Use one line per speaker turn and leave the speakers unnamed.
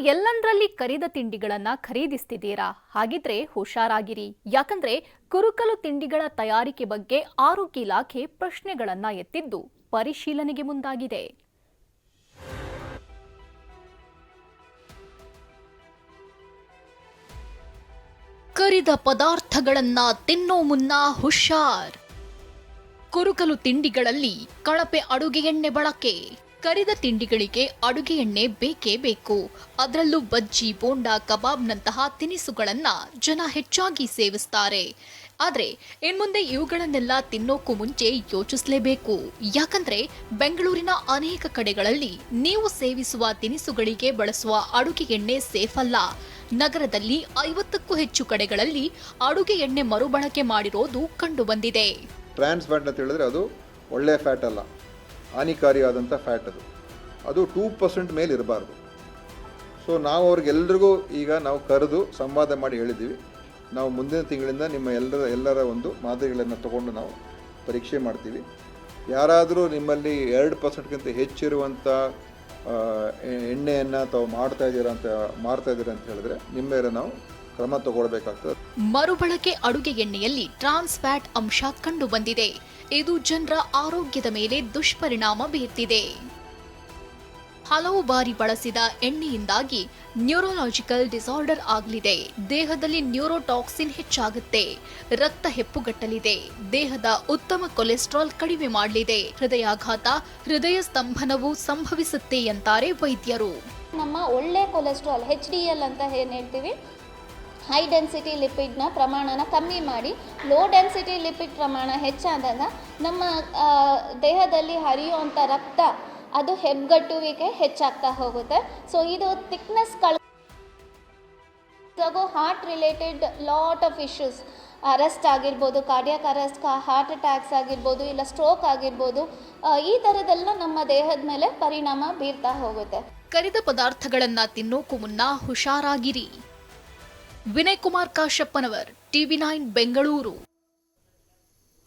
ಎಲ್ಲಂದ್ರಲ್ಲಿ ಕರಿದ ತಿಂಡಿಗಳನ್ನ ಖರೀದಿಸ್ತಿದ್ದೀರಾ? ಹಾಗಿದ್ರೆ ಹುಷಾರಾಗಿರಿ. ಯಾಕಂದ್ರೆ ಕುರುಕಲು ತಿಂಡಿಗಳ ತಯಾರಿಕೆ ಬಗ್ಗೆ ಆರೋಗ್ಯ ಇಲಾಖೆ ಪ್ರಶ್ನೆಗಳನ್ನ ಎತ್ತಿದ್ದು ಪರಿಶೀಲನೆಗೆ ಮುಂದಾಗಿದೆ. ಕರಿದ ಪದಾರ್ಥಗಳನ್ನ ತಿನ್ನೋ ಮುನ್ನ ಹುಷಾರ್. ಕುರುಕಲು ತಿಂಡಿಗಳಲ್ಲಿ ಕಳಪೆ ಅಡುಗೆ ಎಣ್ಣೆ ಬಳಕೆ. ಕರಿದ ತಿಂಡಿಗಳಿಗೆ ಅಡುಗೆ ಎಣ್ಣೆ ಬೇಕೇ ಬೇಕು. ಅದರಲ್ಲೂ ಬಜ್ಜಿ, ಬೋಂಡ, ಕಬಾಬ್ನಂತಹ ತಿನಿಸುಗಳನ್ನ ಜನ ಹೆಚ್ಚಾಗಿ ಸೇವಿಸ್ತಾರೆ. ಆದರೆ ಇನ್ಮುಂದೆ ಇವುಗಳನ್ನೆಲ್ಲ ತಿನ್ನೋಕ್ಕೂ ಮುಂಚೆ ಯೋಚಿಸಲೇಬೇಕು. ಯಾಕಂದ್ರೆ ಬೆಂಗಳೂರಿನ ಅನೇಕ ಕಡೆಗಳಲ್ಲಿ ನೀವು ಸೇವಿಸುವ ತಿನಿಸುಗಳಿಗೆ ಬಳಸುವ ಅಡುಗೆ ಎಣ್ಣೆ ಸೇಫ್ ಅಲ್ಲ. ನಗರದಲ್ಲಿ ಐವತ್ತಕ್ಕೂ ಹೆಚ್ಚು ಕಡೆಗಳಲ್ಲಿ ಅಡುಗೆ ಎಣ್ಣೆ ಮರುಬಳಕೆ ಮಾಡಿರೋದು ಕಂಡುಬಂದಿದೆ
ಟ್ರಾನ್ಸ್ ಫ್ಯಾಟ್ ಅಂತ ಹೇಳಿದ್ರೆ ಅದು ಒಳ್ಳೆಯ ಫ್ಯಾಟ್ ಅಲ್ಲ. ಹಾನಿಕಾರಿಯಾದಂಥ ಫ್ಯಾಟ್ ಅದು. ಅದು ಟೂ ಪರ್ಸೆಂಟ್ ಮೇಲೆ ಇರಬಾರ್ದು. ಸೊ ನಾವು ಅವ್ರಿಗೆಲ್ರಿಗೂ ಈಗ ನಾವು ಕರೆದು ಸಂವಾದ ಮಾಡಿ ಹೇಳಿದ್ದೀವಿ. ನಾವು ಮುಂದಿನ ತಿಂಗಳಿಂದ ನಿಮ್ಮ ಎಲ್ಲರ ಎಲ್ಲರ ಒಂದು ಮಾದರಿಗಳನ್ನು ತಗೊಂಡು ನಾವು ಪರೀಕ್ಷೆ ಮಾಡ್ತೀವಿ. ಯಾರಾದರೂ ನಿಮ್ಮಲ್ಲಿ ಎರಡು ಪರ್ಸೆಂಟ್ಗಿಂತ ಹೆಚ್ಚಿರುವಂಥ ಎಣ್ಣೆಯನ್ನು ತಾವು ಮಾಡ್ತಾ ಇದ್ದೀರಾ ಅಂತ, ಮಾರ್ತಾ ಇದ್ದೀರಾ ಅಂತ ಹೇಳಿದ್ರೆ, ನಿಮ್ಮ ಮೇಲೆ ನಾವು ಕ್ರಮ ತಗೊಳ್ಬೇಕಾಗ್ತದೆ.
ಮರುಬಳಕೆ ಅಡುಗೆ ಎಣ್ಣೆಯಲ್ಲಿ ಟ್ರಾನ್ಸ್ ಫ್ಯಾಟ್ ಅಂಶ ಕಂಡುಬಂದಿದೆ. ಇದು ಜನರ ಆರೋಗ್ಯದ ಮೇಲೆ ದುಷ್ಪರಿಣಾಮ ಬೀರ್ತಿದೆ. ಹಲವು ಬಾರಿ ಬಳಸಿದ ಎಣ್ಣೆಯಿಂದಾಗಿ ನ್ಯೂರೋಲಾಜಿಕಲ್ ಡಿಸಾರ್ಡರ್ ಆಗಲಿದೆ. ದೇಹದಲ್ಲಿ ನ್ಯೂರೋಟಾಕ್ಸಿನ್ ಹೆಚ್ಚಾಗುತ್ತೆ. ರಕ್ತ ಹೆಪ್ಪುಗಟ್ಟಲಿದೆ. ದೇಹದ ಉತ್ತಮ ಕೊಲೆಸ್ಟ್ರಾಲ್ ಕಡಿಮೆ ಮಾಡಲಿದೆ. ಹೃದಯಾಘಾತ ಹೃದಯ ಸ್ತಂಭನವು ಸಂಭವಿಸುತ್ತೆ ಎಂತಾರೆ ವೈದ್ಯರು.
ನಮ್ಮ ಒಳ್ಳೆ ಕೊಲೆಸ್ಟ್ರಾಲ್ ಹೆಚ್ ಡಿ ಎಲ್ ಅಂತ ಏನು ಹೇಳ್ತೀವಿ? ಹೈ ಡೆನ್ಸಿಟಿ ಲಿಪಿಡ್ನ ಪ್ರಮಾಣನ ಕಮ್ಮಿ ಮಾಡಿ ಲೋ ಡೆನ್ಸಿಟಿ ಲಿಪಿಡ್ ಪ್ರಮಾಣ ಹೆಚ್ಚಾದಾಗ ನಮ್ಮ ದೇಹದಲ್ಲಿ ಹರಿಯುವಂಥ ರಕ್ತ ಅದು ಹೆಬ್ಬಗಟ್ಟುವಿಕೆ ಹೆಚ್ಚಾಗ್ತಾ ಹೋಗುತ್ತೆ. ಸೊ ಇದು ಥಿಕ್ನೆಸ್ ಕಳ heart related lot of issues arrest ಆಗಿರ್ಬೋದು ಕಾರ್ಡಿಯಾಕ್ ಅರೆಸ್ಟ್ ಹಾರ್ಟ್ ಅಟ್ಯಾಕ್ಸ್ ಆಗಿರ್ಬೋದು, ಇಲ್ಲ ಸ್ಟ್ರೋಕ್ ಆಗಿರ್ಬೋದು ಈ ಥರದ್ದೆಲ್ಲ ನಮ್ಮ ದೇಹದ ಮೇಲೆ ಪರಿಣಾಮ ಬೀರ್ತಾ ಹೋಗುತ್ತೆ.
ಕರಿದ ಪದಾರ್ಥಗಳನ್ನು ತಿನ್ನೋಕು ಮುನ್ನ ಹುಷಾರಾಗಿರಿ. Vinay Kumar Kashappanavar TV nine Bengaluru.